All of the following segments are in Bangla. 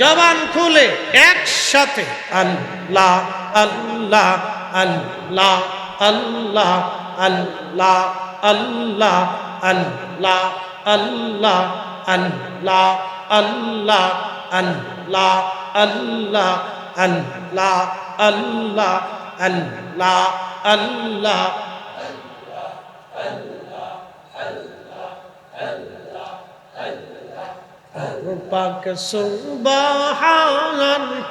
জবান খুলে একসাথে আল্লাহ আল্লাহ আল্লাহ আল্লাহ আল্লাহ আল্লাহ আল্লাহ আল্লাহ আল্লাহ আল্লাহ আল্লাহ আল্লাহ আল্লাহ আল্লাহ আল্লাহ আল্লাহ পাক সুবহান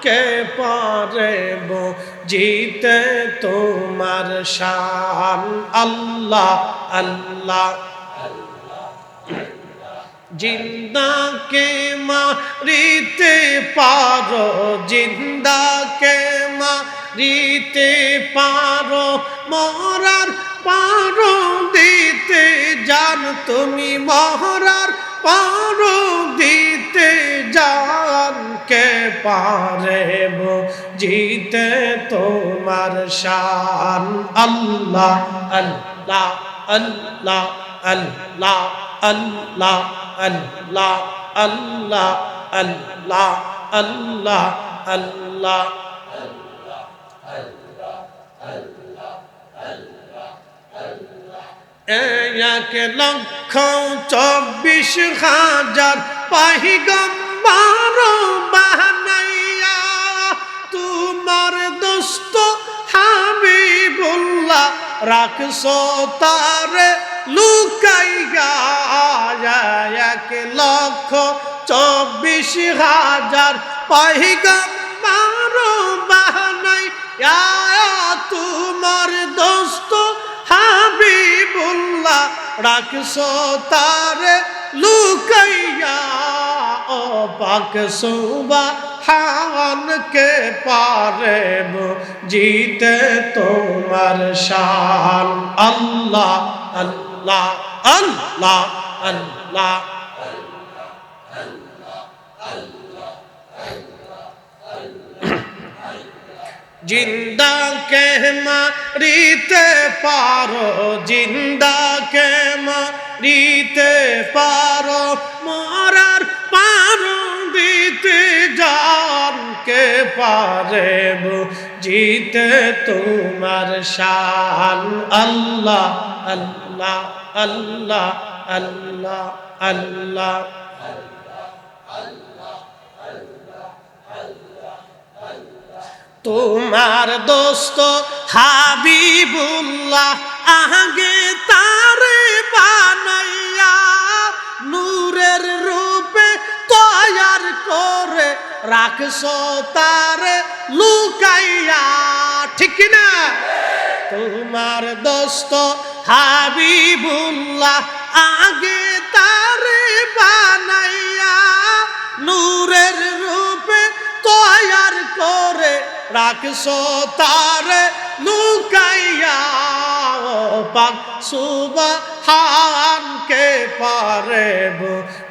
কে পারে জিতে তোমার শান। আল্লাহ আল্লাহ। জিন্দা জিন্দাকে মারিতে পারো, জিন্দাকে মারিতে পারো, মরার পারো দিতে জান তুমি মহরার পারো কে পারে জিতে তোমার শান। আল্লাহ আল্লাহ আল্লাহ আল্লাহ আল্লাহ আল্লাহ আল্লাহ আল্লাহ আল্লাহ আল্লাহ। এক লক্ষ চব্বিশ হাজার পাহিগম্বার রাখছো তারে লুকাইয়া এক লক্ষ চব্বিশ হাজার পাহিগম্বার বাহানাইয়া তোমার দোস্ত হাবিবুল্লাহ রাখছো তারে লুকাইয়া। ও পাক সুবা হান কে পারে জিতে তোমার শান। আল্লাহ আল্লাহ আল্লাহ আল্লাহ জিন্দা কে মারিতে পারো, জিন্দা কে মারিতে পারো। পারে জিতে তোমার শান। আল্লাহ আল্লাহ আল্লাহ আল্লাহ আল্লাহ। তোমার দোস্ত হাবিবুল্লাহ আগে রাখছো তারে লুকাইয়া, ঠিক না? তোমার দোস্ত হাবিবুল্লাহ আগে তারে বানাইয়া নূরের রূপে তৈয়ার করে রাখছো তারে লুকাইয়া। পাক সুবহান কে পারে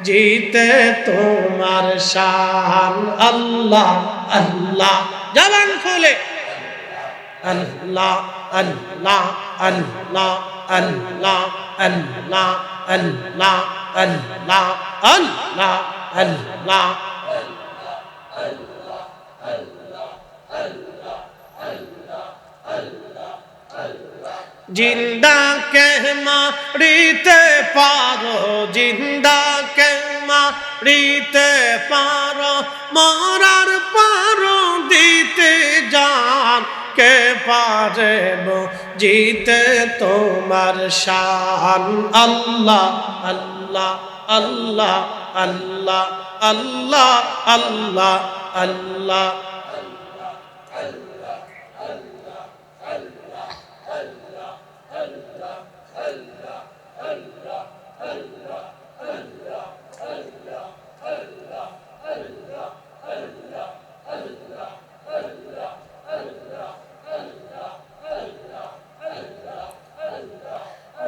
জিতে তোমার শান আল্লাহ আল্লাহ। জবান খুলে। আল্লাহ আল্লাহ আল্লাহ আল্লাহ আল্লাহ আল্লাহ আল্লাহ আল্লাহ আল্লাহ। জিন্দা কে মারিতে পারো, জিন্দা মারিতে পারো, মরার পারো, দিতে জান কে পারে জিতে তোমার শান? আল্লাহ আল্লাহ আল্লাহ আল্লাহ আল্লাহ আল্লাহ আল্লাহ।